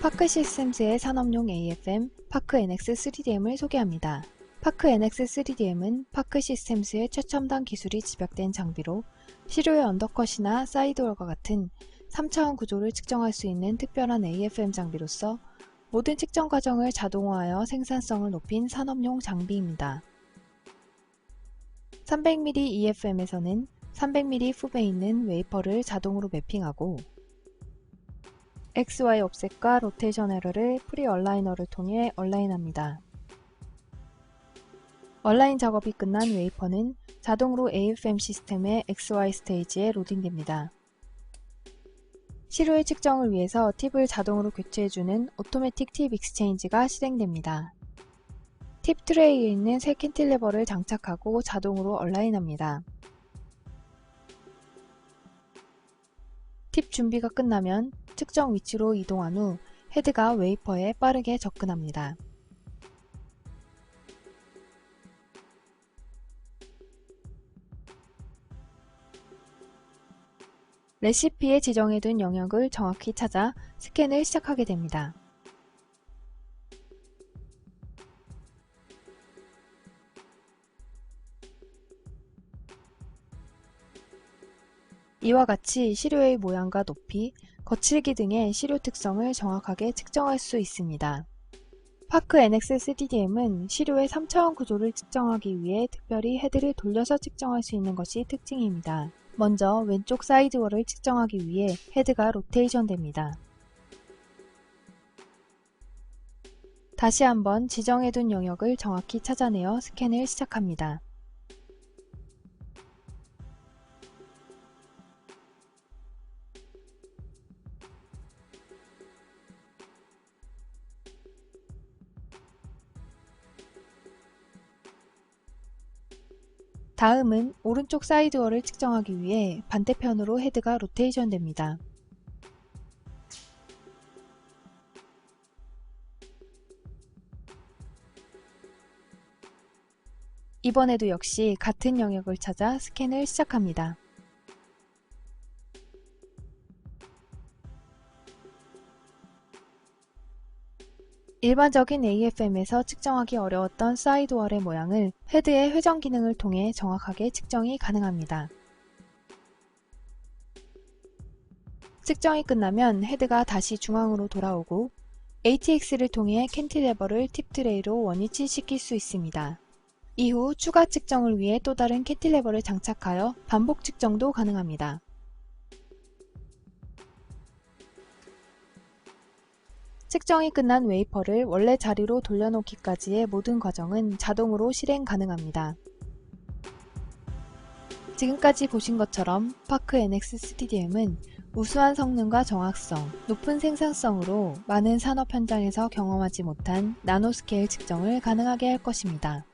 파크 시스템즈의 산업용 AFM 파크 NX 3DM을 소개합니다. 파크 NX 3DM은 파크 시스템즈의 최첨단 기술이 집약된 장비로 시료의 언더컷이나 사이드월과 같은 3차원 구조를 측정할 수 있는 특별한 AFM 장비로서 모든 측정 과정을 자동화하여 생산성을 높인 산업용 장비입니다. 300mm EFM에서는 300mm 풉에 있는 웨이퍼를 자동으로 매핑하고 XY 옵셋과 로테이션 에러를 프리 얼라이너를 통해 얼라인합니다. 얼라인 작업이 끝난 웨이퍼는 자동으로 AFM 시스템의 XY 스테이지에 로딩됩니다. 시료의 측정을 위해서 팁을 자동으로 교체해주는 오토매틱 팁 익스체인지가 실행됩니다. 팁 트레이에 있는 새 캔틸레버를 장착하고 자동으로 얼라인합니다. 팁 준비가 끝나면 측정 위치로 이동한 후 헤드가 웨이퍼에 빠르게 접근합니다. 레시피에 지정해둔 영역을 정확히 찾아 스캔을 시작하게 됩니다. 이와 같이 시료의 모양과 높이, 거칠기 등의 시료 특성을 정확하게 측정할 수 있습니다. 파크 NX3DM은 시료의 3차원 구조를 측정하기 위해 특별히 헤드를 돌려서 측정할 수 있는 것이 특징입니다. 먼저 왼쪽 사이드월을 측정하기 위해 헤드가 로테이션 됩니다. 다시 한번 지정해둔 영역을 정확히 찾아내어 스캔을 시작합니다. 다음은 오른쪽 사이드월을 측정하기 위해 반대편으로 헤드가 로테이션 됩니다. 이번에도 역시 같은 영역을 찾아 스캔을 시작합니다. 일반적인 AFM에서 측정하기 어려웠던 사이드월의 모양을 헤드의 회전 기능을 통해 정확하게 측정이 가능합니다. 측정이 끝나면 헤드가 다시 중앙으로 돌아오고 ATX를 통해 캔틸레버를 팁 트레이로 원위치 시킬 수 있습니다. 이후 추가 측정을 위해 또 다른 캔틸레버를 장착하여 반복 측정도 가능합니다. 측정이 끝난 웨이퍼를 원래 자리로 돌려놓기까지의 모든 과정은 자동으로 실행 가능합니다. 지금까지 보신 것처럼 파크 NX STDM은 우수한 성능과 정확성, 높은 생산성으로 많은 산업 현장에서 경험하지 못한 나노스케일 측정을 가능하게 할 것입니다.